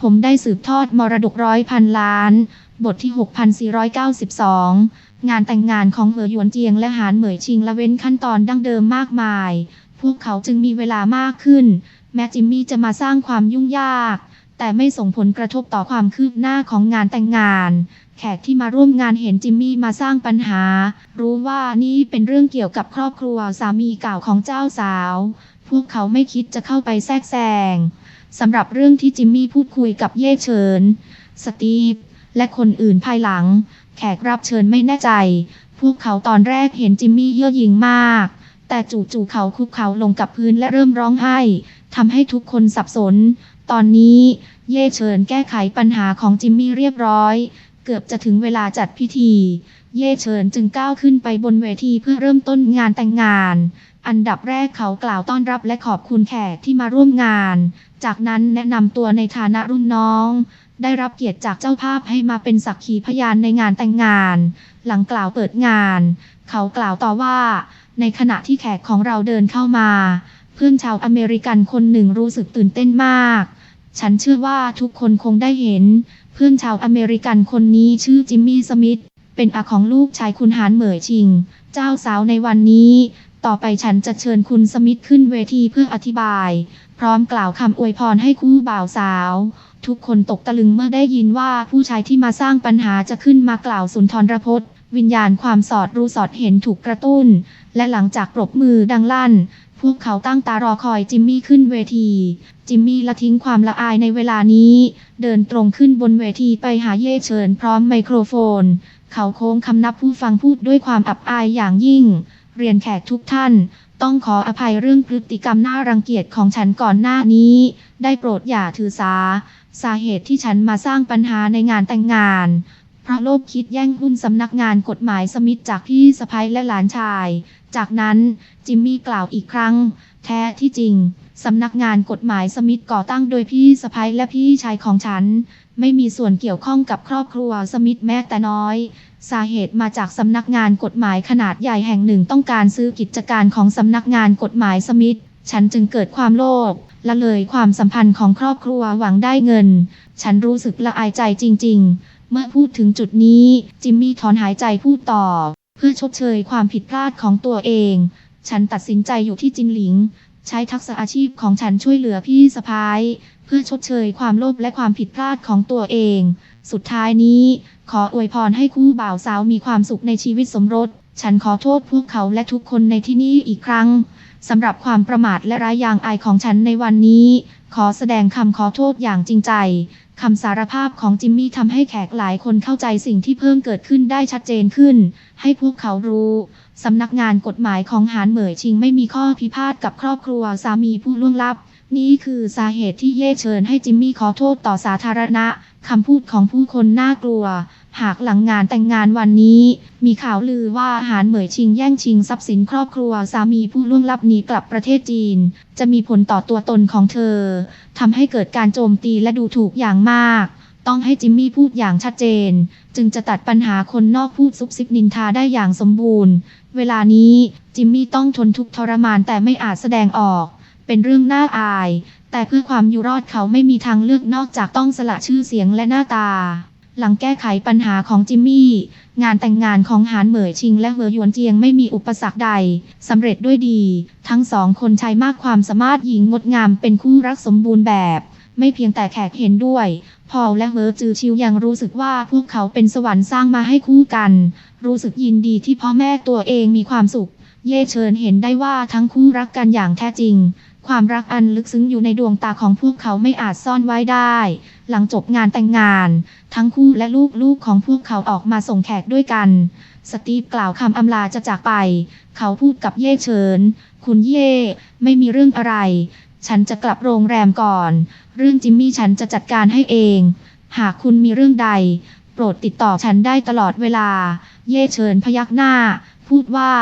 ผมได้สืบทอดมรดกร้อยพันล้าน บทที่ 6492 งานแต่งงานของเหอหยวนเจียงและหานเหมยชิงละเว้นขั้นตอนดั้งเดิมมากมาย พวกเขาจึงมีเวลามากขึ้น แม้จิมมี่จะมาสร้างความยุ่งยาก แต่ไม่ส่งผลกระทบต่อความคืบหน้าของงานแต่งงาน แขกที่มาร่วมงานเห็นจิมมี่มาสร้างปัญหา รู้ว่านี่เป็นเรื่องเกี่ยวกับครอบครัวสามีเก่าของเจ้าสาว พวกเขาไม่คิดจะเข้าไปแทรกแซง สำหรับเรื่องที่จิมมี่พูดคุยกับเย่เฉินสตีฟ และคนอื่นภายหลัง แขกรับเชิญไม่แน่ใจ พวกเขาตอนแรกเห็นจิมมี่เย่อหยิ่งมาก แต่จู่ๆเขาคุกเข่าลงกับพื้นและเริ่มร้องไห้ทำให้ทุกคนสับสน ตอนนี้เย่เฉินแก้ไขปัญหาของจิมมี่เรียบร้อย เกือบจะถึงเวลาจัดพิธี เย่เฉินจึงก้าวขึ้นไปบนเวทีเพื่อเริ่มต้นงานแต่งงาน อันดับแรกเขากล่าวต้อนรับและขอบคุณแขกที่มาร่วมงาน จากนั้นแนะนำตัวในฐานะรุ่นน้อง ได้รับเกียรติจากเจ้าภาพให้มาเป็นสักขีพยานในงานแต่งงาน หลังกล่าวเปิดงาน เขากล่าวต่อว่า ในขณะที่แขกของเราเดินเข้ามา เพื่อนชาวอเมริกันคนหนึ่งรู้สึกตื่นเต้นมาก ฉันเชื่อว่าทุกคนคงได้เห็น เพื่อนชาวอเมริกันคนนี้ชื่อจิมมี่สมิธ เป็นอาของลูกชายคุณหานเหมยชิง เจ้าสาวในวันนี้ ต่อไปฉันจะเชิญคุณสมิธขึ้นเวทีเพื่ออธิบาย พร้อมกล่าวคำอวยพรให้คู่บ่าวสาว ทุกคนตกตะลึงเมื่อได้ยินว่าผู้ชายที่มาสร้างปัญหาจะขึ้นมากล่าวสุนทรพจน์วิญญาณความสอดรู้สอดเห็นถูกกระตุ้น และหลังจากปรบมือดังลั่น พวกเขาตั้งตารอคอยจิมมี่ขึ้นเวที จิมมี่ละทิ้งความละอายในเวลานี้ เดินตรงขึ้นบนเวทีไปหาเย่เฉินพร้อมไมโครโฟน เขาโค้งคำนับผู้ฟังพูดด้วยความอับอายอย่างยิ่ง เรียนแขกทุกท่าน ต้องขออภัยเรื่องพฤติกรรมน่ารังเกียจของฉันก่อนหน้านี้ ได้โปรดอย่าถือสา สาเหตุที่ฉันมาสร้างปัญหาในงานแต่งงาน พราะโลภคิดแย่งหุ้นสำนักงานกฎหมายสมิธจากพี่สะพ้ยและหลานชาย จากนั้นจิมมี่กล่าวอีกครั้ง แท้ที่จริงสำนักงานกฎหมายสมิธก่อตั้งโดยพี่สะพ้ยและพี่ชายของฉัน ไม่มีส่วนเกี่ยวข้องกับครอบครัวสมิธแม้แต่น้อย สาเหตุมาจากสำนักงานกฎหมายขนาดใหญ่แห่งหนึ่งต้องการซื้อกิจการของสำนักงานกฎหมายสมิธฉันจึงเกิดความโลภละเลยความสัมพันธ์ของครอบครัวหวังได้เงิน ฉันรู้สึกละอายใจจริง ๆ เมื่อพูดถึงจุดนี้ จิมมี่ถอนหายใจพูดต่อ เพื่อชดเชยความผิดพลาดของตัวเอง ฉันตัดสินใจอยู่ที่จินหลิง ใช้ทักษะอาชีพของฉันช่วยเหลือพี่สะพ้าย เพื่อชดเชยความโลภและความผิดพลาดของตัวเอง สุดท้ายนี้ ขออวยพรให้คู่บ่าวสาวมีความสุขในชีวิตสมรส ฉันขอโทษพวกเขาและทุกคนในที่นี้อีกครั้งสำหรับความประมาทและร้ายยางอายของฉันในวันนี้ ขอแสดงคำขอโทษอย่างจริงใจ คำสารภาพของจิมมี่ทำให้แขกหลายคนเข้าใจสิ่งที่เพิ่มเกิดขึ้นได้ชัดเจนขึ้น ให้พวกเขารู้สำนักงานกฎหมายของหานเหมยชิงไม่มีข้อพิพาทกับครอบครัวสามีผู้ล่วงลับ นี่คือสาเหตุที่เย่เชิญให้จิมมี่ขอโทษต่อสาธารณะคำพูดของผู้คนน่ากลัว หากหลังงานแต่งงานวันนี้ มีข่าวลือว่าหานเหมยชิงแย่งชิงทรัพย์สินครอบครัวสามีผู้ล่วงลับหนีกลับประเทศจีน จะมีผลต่อตัวตนของเธอทำให้เกิดการโจมตีและดูถูกอย่างมาก ต้องให้จิมมี่พูดอย่างชัดเจน จึงจะตัดปัญหาคนนอกพูดซุบซิบนินทาได้อย่างสมบูรณ์ เวลานี้จิมมี่ต้องทนทุกข์ทรมานแต่ไม่อาจแสดงออก เป็นเรื่องน่าอาย แต่เพื่อความอยู่รอดเขาไม่มีทางเลือกนอกจากต้องสละชื่อเสียงและหน้าตา หลังแก้ไขปัญหาของจิมมี่ งานแต่งงานของหานเหมยชิงและเหอหยวนเจียงไม่มีอุปสรรคใดสำเร็จด้วยดี ทั้งสองคนใช้มากความสามารถหญิงงดงามเป็นคู่รักสมบูรณ์แบบ ไม่เพียงแต่แขกเห็นด้วย พอลและเวอร์จือชิวยังรู้สึกว่าพวกเขาเป็นสวรรค์สร้างมาให้คู่กัน รู้สึกยินดีที่พ่อแม่ตัวเองมีความสุข เย่เชิญเห็นได้ว่าทั้งคู่รักกันอย่างแท้จริง ความรักอันลึกซึ้งอยู่ในดวงตาของพวกเขาไม่อาจซ่อนไว้ได้ หลังจบงานแต่งงาน ทั้งคู่และลูกๆของพวกเขาออกมาส่งแขกด้วยกัน สตีฟกล่าวคำอำลาจะจากไป เขาพูดกับเย่เฉิน คุณเย่ ไม่มีเรื่องอะไร ฉันจะกลับโรงแรมก่อน เรื่องจิมมี่ฉันจะจัดการให้เอง หากคุณมีเรื่องใด โปรดติดต่อฉันได้ตลอดเวลา เย่เฉินพยักหน้า พูดว่า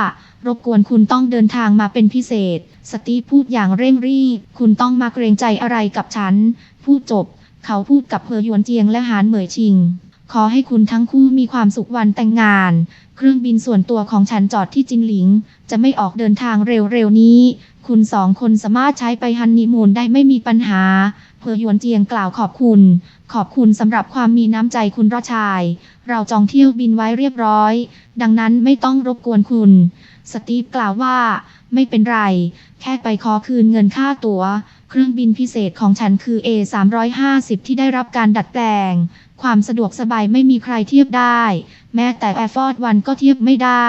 รบกวนคุณต้องเดินทางมาเป็นพิเศษ สตีพูดอย่างเร่งรีบ คุณต้องมาเกรงใจอะไรกับฉัน พูดจบ เขาพูดกับเพอหยวนเจียงและหานเหมยชิง ขอให้คุณทั้งคู่มีความสุขวันแต่งงาน เครื่องบินส่วนตัวของฉันจอดที่จินหลิง จะไม่ออกเดินทางเร็วๆนี้ คุณสองคนสามารถใช้ไปฮันนีมูนได้ไม่มีปัญหา เพอหยวนเจียงกล่าวขอบคุณ ขอบคุณสำหรับความมีน้ำใจคุณรอชาย เราจองเที่ยวบินไว้เรียบร้อย ดังนั้นไม่ต้องรบกวนคุณ สตีฟกล่าวว่า ไม่เป็นไร แค่ไปขอคืนเงินค่าตัว๋ว เครื่องบินพิเศษของฉันคือ A350 ที่ได้รับการดัดแปลง ความสะดวกสบายไม่มีใครเทียบได้ แม้แต่ Air Force One ก็เทียบไม่ได้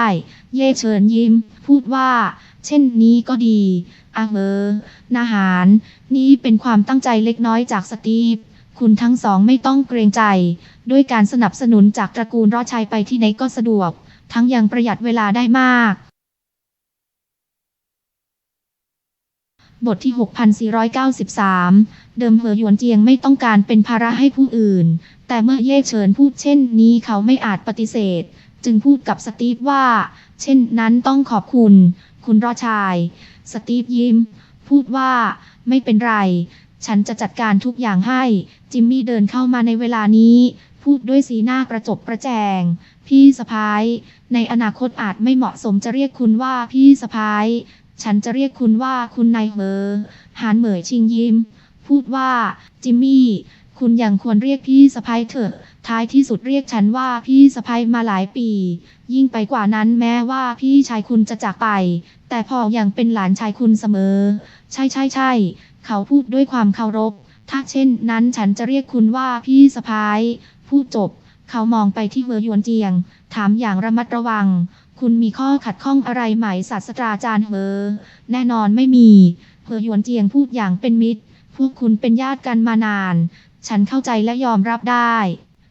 เย่เฉินยิ้ม พูดว่า เช่นนี้ก็ดีอาเฮอนาหาร นี่เป็นความตั้งใจเล็กน้อยจากสตีฟ คุณทั้งสองไม่ต้องเกรงใจ ด้วยการสนับสนุนจากตระกูลรอชัยไปที่ไหนก็สะดวก ทั้งยังประหยัดเวลาได้มาก บทที่ 6493 เดิมเหอหยวนเจียงไม่ต้องการเป็นภาระให้ผู้อื่น แต่เมื่อเย่เฉินพูดเช่นนี้เขาไม่อาจปฏิเสธ จึงพูดกับสตีฟว่า เช่นนั้นต้องขอบคุณ คุณรอชาย สตีฟยิ้ม พูดว่า ไม่เป็นไร ฉันจะจัดการทุกอย่างให้ จิมมี่เดินเข้ามาในเวลานี้ พูดด้วยสีหน้ากระจบกระแจง พี่สะพ้าย ในอนาคตอาจไม่เหมาะสมจะเรียกคุณว่าพี่สะพ้าย ฉันจะเรียกคุณว่าคุณนายเหอหานเหมยชิงยิ้ม พูดว่า จิมมี่ คุณยังควรเรียกพี่สะพ้ายเถอะ ท้ายที่สุดเรียกฉันว่าพี่สะพ้ายมาหลายปี ยิ่งไปกว่านั้นแม้ว่าพี่ชายคุณจะจากไป แต่พ่อยังเป็นหลานชายคุณเสมอ ใช่ใช่ใช่ เขาพูดด้วยความเคารพ ถ้าเช่นนั้นฉันจะเรียกคุณว่าพี่สะพ้ายพูดจบ เขามองไปที่เหอหยวนเจียง ถามอย่างระมัดระวัง คุณมีข้อขัดข้องอะไรไหมศาสตราจารย์เหอแน่นอนไม่มีเหอหยวนเจียงพูดอย่างเป็นมิตร พวกคุณเป็นญาติกันมานาน ฉันเข้าใจและยอมรับได้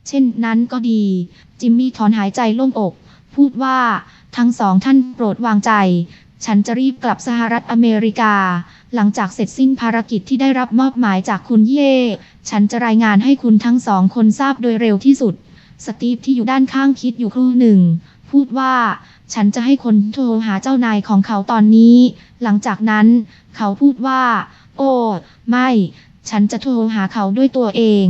เช่นนั้นก็ดี จิมมี่ถอนหายใจโล่งอก พูดว่าทั้งสองท่านโปรดวางใจ ฉันจะรีบกลับสหรัฐอเมริกา หลังจากเสร็จสิ้นภารกิจที่ได้รับมอบหมายจากคุณเย่ ฉันจะรายงานให้คุณทั้งสองคนทราบโดยเร็วที่สุด สตีฟที่อยู่ด้านข้างคิดอยู่ครู่หนึ่ง พูดว่า ฉันจะให้คนโทรหาเจ้านายของเขาตอนนี้ หลังจากนั้น เขาพูดว่า โอ้ ไม่ ฉันจะโทรหาเขาด้วยตัวเอง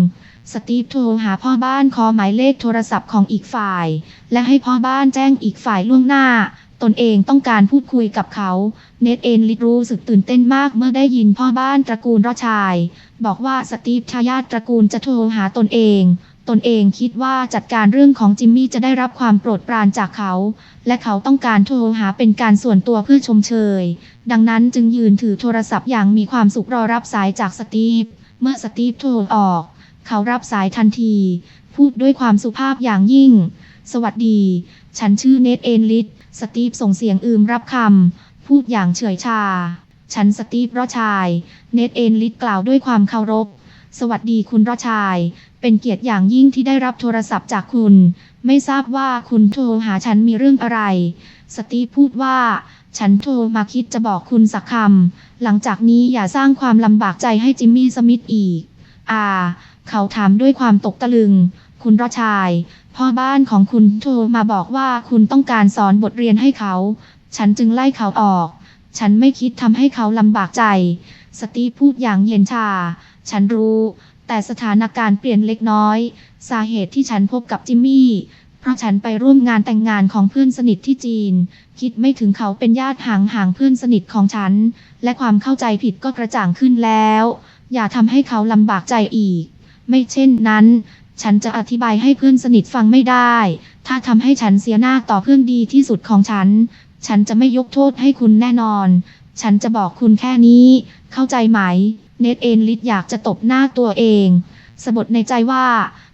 สตีฟโทรหาพ่อบ้านขอหมายเลขโทรศัพท์ของอีกฝ่าย และให้พ่อบ้านแจ้งอีกฝ่ายล่วงหน้า ตนเองต้องการพูดคุยกับเขา เนตเอนลิตรู้สึกตื่นเต้นมากเมื่อได้ยินพ่อบ้านตระกูลรอชาย บอกว่าสตีฟทายาทตระกูลจะโทรหาตนเอง ตนเองคิดว่าจัดการเรื่องของจิมมี่จะได้รับความโปรดปรานจากเขา และเขาต้องการโทรหาเป็นการส่วนตัวเพื่อชมเชย ดังนั้นจึงยืนถือโทรศัพท์อย่างมีความสุขรอรับสายจากสตีฟ เมื่อสตีฟโทรออก เขารับสายทันที พูดด้วยความสุภาพอย่างยิ่ง สวัสดี ฉันชื่อเนตเอนลิตสตีฟส่งเสียงอืมรับคำพูดอย่างเฉยชา ฉันสตีฟรอชาย เนตเอนลิตกล่าวด้วยความเคารพ สวัสดีคุณรอชาย เป็นเกียรติอย่างยิ่งที่ได้รับโทรศัพท์จากคุณ ไม่ทราบว่าคุณโทรหาฉันมีเรื่องอะไร สตีพูดว่า ฉันโทรมาคิดจะบอกคุณสักคำ หลังจากนี้อย่าสร้างความลำบากใจให้จิมมี่สมิธอีก อ่า เขาถามด้วยความตกตะลึง คุณรอชาย พ่อบ้านของคุณโทรมาบอกว่าคุณต้องการสอนบทเรียนให้เขา ฉันจึงไล่เขาออก ฉันไม่คิดทำให้เขาลำบากใจ สตีพูดอย่างเย็นชา ฉันรู้ แต่สถานการณ์เปลี่ยนเล็กน้อย สาเหตุที่ฉันพบกับจิมมี่ เพราะฉันไปร่วมงานแต่งงานของเพื่อนสนิทที่จีน คิดไม่ถึงเขาเป็นญาติห่างห่างเพื่อนสนิทของฉัน และความเข้าใจผิดก็กระจ่างขึ้นแล้ว อย่าทำให้เขาลำบากใจอีก ไม่เช่นนั้น ฉันจะอธิบายให้เพื่อนสนิทฟังไม่ได้ ถ้าทำให้ฉันเสียหน้าต่อเพื่อนดีที่สุดของฉัน ฉันจะไม่ยกโทษให้คุณแน่นอน ฉันจะบอกคุณแค่นี้ เข้าใจไหม เนตเอนลิดอยากจะตบหน้าตัวเอง สะบดในใจว่า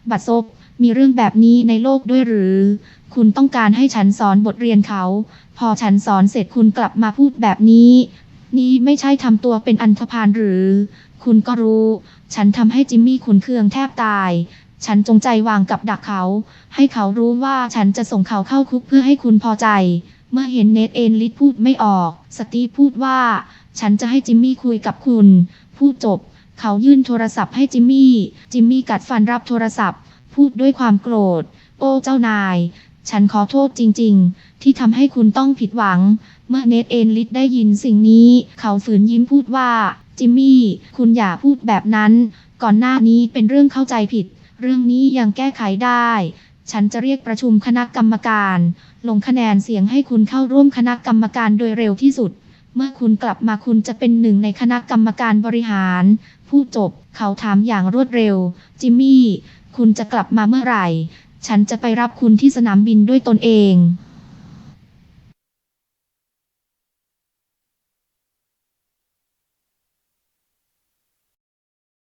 บัดซบ มีเรื่องแบบนี้ในโลกด้วยหรือ คุณต้องการให้ฉันสอนบทเรียนเขา พอฉันสอนเสร็จคุณกลับมาพูดแบบนี้ นี่ไม่ใช่ทำตัวเป็นอันธพาลหรือ คุณก็รู้ ฉันทำให้จิมมี่ขุนเคืองแทบตาย ฉันจงใจวางกับดักเขา ให้เขารู้ว่าฉันจะส่งเขาเข้าคุกเพื่อให้คุณพอใจ เมื่อเห็นเนตเอนลิดพูดไม่ออก สตีพูดว่า ฉันจะให้จิมมี่คุยกับคุณ พูดจบ เขายื่นโทรศัพท์ให้จิมมี่ จิมมี่กัดฟันรับโทรศัพท์ พูดด้วยความโกรธ โอ้เจ้านาย ฉันขอโทษจริง ๆ ที่ทำให้คุณต้องผิดหวัง เมื่อเนตเอนลิดได้ยินสิ่งนี้ เขาฝืนยิ้มพูดว่า จิมมี่ คุณอย่าพูดแบบนั้น ก่อนหน้านี้เป็นเรื่องเข้าใจผิด เรื่องนี้ยังแก้ไขได้ฉันจะเรียกประชุมคณะกรรมการ ลงคะแนนเสียงให้คุณเข้าร่วมคณะกรรมการโดยเร็วที่สุด เมื่อคุณกลับมาคุณจะเป็นหนึ่งในคณะกรรมการบริหาร ผู้จบ เขาถามอย่างรวดเร็ว จิมมี่ คุณจะกลับมาเมื่อไหร่ ฉันจะไปรับคุณที่สนามบินด้วยตนเอง